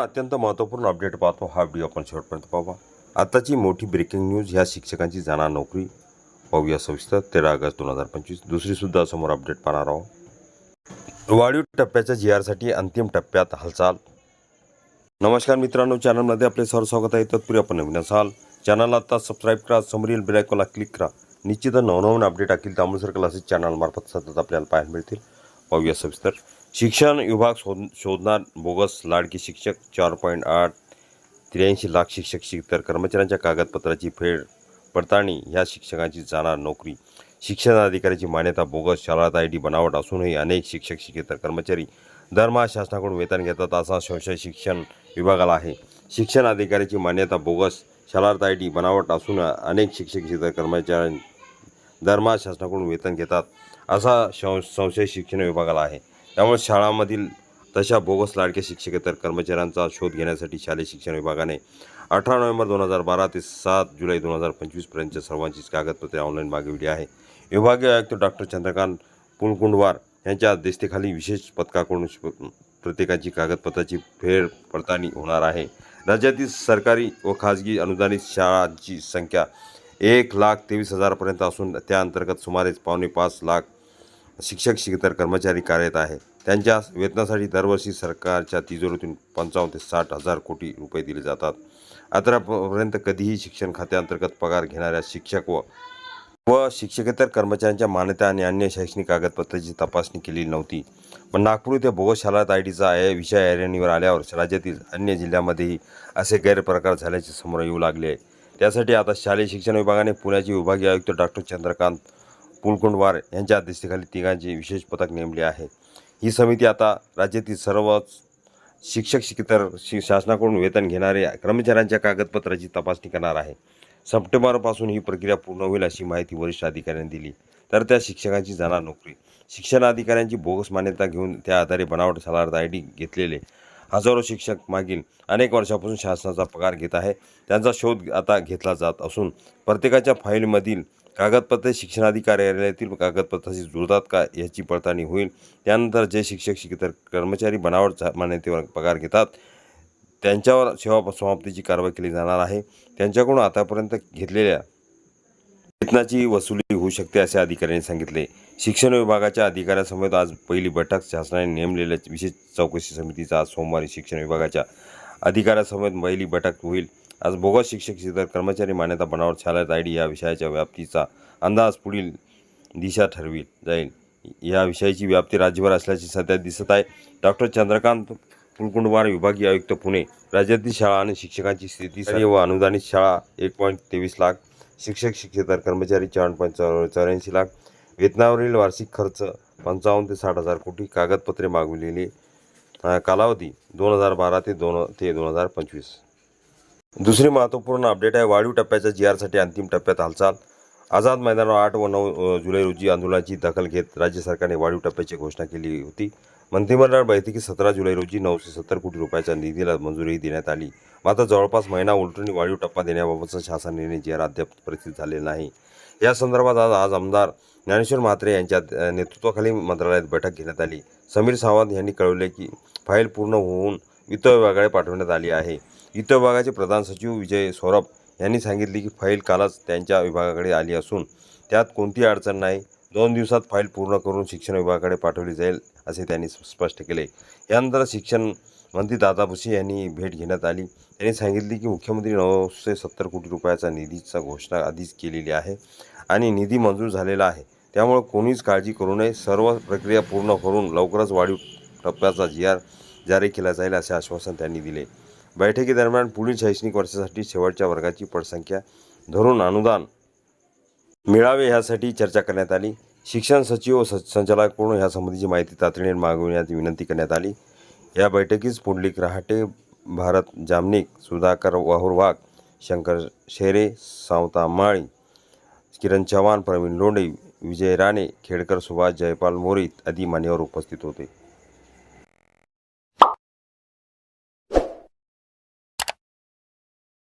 आपण अत्यंत महत्त्वपूर्ण अपडेट पाहतो. हा व्हिडिओ आपण शेवटपर्यंत पाहू आताची मोठी ब्रेकिंग न्यूज ह्या शिक्षकांची जाणार नोकरी. पाहूया सविस्तर. तेरा ऑगस्ट दोन हजार पंचवीस. दुसरीसुद्धा समोर अपडेट पाहणार आहोत. वाढीव टप्प्याच्या जी आरसाठी अंतिम टप्प्यात हालचाल. नमस्कार मित्रांनो चॅनलमध्ये आपले सर स्वागत आहे. तत्पूर्वी आपण नवीन असाल चॅनलला आता सबस्क्राईब करा समोरील बेलायकॉनला क्लिक करा. निश्चित नवनवीन अपडेट टाकील तांबूसर क्लासेस चॅनलमार्फत सतत आपल्याला पाहायला मिळतील. पाहूया सविस्तर. शिक्षण विभाग शोध शोधणार बोगस लाडकी शिक्षक चार पॉईंट आठ त्र्याऐंशी लाख शिक्षक शिकतर कर्मचाऱ्यांच्या कागदपत्राची फेड पडताळणी ह्या शिक्षकांची जाणार नोकरी. शिक्षण अधिकाऱ्याची मान्यता बोगस शाळात आय डी बनावट असूनही अनेक शिक्षक शिकेतर कर्मचारी दरमहा शासनाकडून वेतन घेतात असा संशय शिक्षण विभागाला आहे. शिक्षण अधिकाऱ्याची मान्यता बोगस शाळार्थ आय डी बनावट असून अनेक शिक्षक शिकेतर कर्मचाऱ्यां दरमहा शासनाकडून वेतन घेतात असा शं संशय शिक्षण विभागाला आहे. त्यामुळे शाळांमधील तशा बोगस लाडक्या शिक्षकेतर कर्मचाऱ्यांचा शोध घेण्यासाठी शालेय शिक्षण विभागाने अठरा नोव्हेंबर दोन हजार बारा ते सात जुलै दोन हजार पंचवीसपर्यंतच्या सर्वांचीच कागदपत्रे ऑनलाईन मागविली आहे. विभागीय आयुक्त डॉक्टर चंद्रकांत पुलकुंडवार यांच्या अध्यक्षतेखाली विशेष पथकाकडून प्रत्येकाची कागदपत्राची फेर पडताळणी होणार आहे. राज्यातील सरकारी व खाजगी अनुदानित शाळांची संख्या एक लाख तेवीस हजारपर्यंत असून त्या अंतर्गत सुमारे पावणे पाच लाख शिक्षक शिकतर कर्मचारी कार्यरत आहे. त्यांच्या वेतनासाठी दरवर्षी सरकारच्या तिजोरीतून पंचावन्न ते साठ हजार कोटी रुपये दिले जातात. आतापर्यंत कधीही शिक्षण खात्याअंतर्गत पगार घेणाऱ्या शिक्षक व व शिक्षकेतर कर्मचाऱ्यांच्या मान्यता आणि अन्य शैक्षणिक कागदपत्राची तपासणी केलेली नव्हती. पण नागपूर येथे बोगस आय डीचा विषय ऐरणीवर आल्यावर राज्यातील अन्य जिल्ह्यामध्येही असे गैरप्रकार झाल्याचे समोर येऊ लागले आहे. त्यासाठी आता शालेय शिक्षण विभागाने पुण्याचे विभागीय आयुक्त डॉक्टर चंद्रकांत पुलकुंडवार यांच्या अध्यक्षतेखाली तिघांची विशेष पथक नेमले आहे. ही समिती आता राज्यातील सर्वच शिक्षक शिकेतर शि शासनाकडून वेतन घेणारे कर्मचाऱ्यांच्या कागदपत्राची तपासणी करणार आहे. सप्टेंबरपासून ही प्रक्रिया पूर्ण होईल अशी माहिती वरिष्ठ अधिकाऱ्यांनी दिली. तर त्या शिक्षकांची जाणार नोकरी. शिक्षण अधिकाऱ्यांची बोगस मान्यता घेऊन त्या आधारे बनावट सलार्थ आय डी घेतलेले हजारो शिक्षक मागील अनेक वर्षापासून शासनाचा पगार घेत आहे. त्यांचा शोध आता घेतला जात असून प्रत्येकाच्या फाईलमधील कागदपत्रे शिक्षणाधिकारी कार्यालयातील कागदपत्राशी जुळतात का याची पडताळणी होईल. त्यानंतर जे शिक्षक शिकेतर कर्मचारी बनावट मान्यतेवर पगार घेतात त्यांच्यावर सेवा समाप्तीची कारवाई केली जाणार आहे. त्यांच्याकडून आतापर्यंत घेतलेल्या वेतनाची वसुली होऊ शकते असे अधिकाऱ्यांनी सांगितले. शिक्षण विभागाच्या अधिकाऱ्यांसमवेत आज पहिली बैठक. शासनाने नेमलेल्या विशेष चौकशी समितीचा आज सोमवारी शिक्षण विभागाच्या अधिकाऱ्यांसमवेत पहिली बैठक होईल. आज बोगस शिक्षक इतर कर्मचारी मान्यता बनावट शाळेत आय या विषयाच्या व्याप्तीचा अंदाज पुढील दिशा ठरवी जाईल. या विषयाची व्याप्ती राज्यभर असल्याचे सध्या दिसत आहे. डॉक्टर चंद्रकांत कुलकुंडवार विभागीय आयुक्त पुणे राज्यातील शाळा आणि शिक्षकांची स्थिती व अनुदानित शाळा एक पॉईंट तेवीस लाख शिक्षक शिक्षेतर कर्मचारी चार पंचावन्न चौऱ्याऐंशी लाख. वेतनावरील वार्षिक खर्च पंचावन्न ते साठ हजार कोटी. कागदपत्रे मागविलेली कालावधी दोन हजार बारा ते दोन ते दोन हजार पंचवीस. दुसरी महत्त्वपूर्ण अपडेट आहे वाढीव टप्प्याच्या जी आरसाठी अंतिम टप्प्यात हालचाल. आझाद मैदानावर आठ व नऊ जुलै रोजी आंदोलनाची दखल घेत राज्य सरकारने वाढीव टप्प्याची घोषणा केली होती. मंत्रिमंडळ बैठकीत सतरा जुलै रोजी नऊशे सत्तर कोटी रुपयाच्या निधीला मंजुरी देण्यात आली. मात्र जवळपास महिना उलटून वाढीव टप्पा देण्याबाबतचा शासन निर्णय जी अद्याप प्रसिद्ध झालेला नाही. या संदर्भात आज आज आमदार ज्ञानेश्वर म्हात्रे यांच्या नेतृत्वाखाली मंत्रालयात बैठक घेण्यात आली. समीर सावंत यांनी कळवले की फाईल पूर्ण होऊन वित्त विभागाकडे पाठवण्यात आली आहे. वित्त विभागाचे प्रधान सचिव विजय सौरभ यांनी सांगितले की फाईल कालच त्यांच्या विभागाकडे आली असून त्यात कोणतीही अडचण नाही. दोन दिवसात फाईल पूर्ण करून शिक्षण विभागाकडे पाठवली जाईल असे त्यांनी स्पष्ट केले. यानंतर शिक्षण मंत्री दादा भुसे यांनी भेट घेण्यात आली. त्यांनी सांगितले की मुख्यमंत्री नऊशे सत्तर कोटी रुपयाचा निधीचा घोषणा आधीच केलेली आहे आणि निधी मंजूर झालेला आहे. त्यामुळे कोणीच काळजी करू नये. सर्व प्रक्रिया पूर्ण करून लवकरच वाढीव टप्प्याचा जी आर जारी केला जाईल असे आश्वासन त्यांनी दिले. बैठकीदरम्यान पुढील शैक्षणिक वर्षासाठी शेवटच्या वर्गाची पटसंख्या धरून अनुदान मिळावे यासाठी चर्चा करण्यात आली. शिक्षण सचिव व स- संचालकाकडून या संबंधीची माहिती तातडीने मागविण्याची विनंती करण्यात आली. या बैठकीस पुंडलिक रहाटे भारत जामनिक सुधाकर वाहुरवाग शंकर शेरे सावता माळी किरण चव्हाण प्रवीण लोंढे विजय राणे खेडकर सुभाष जयपाल मोरे आदी मान्यवर उपस्थित होते.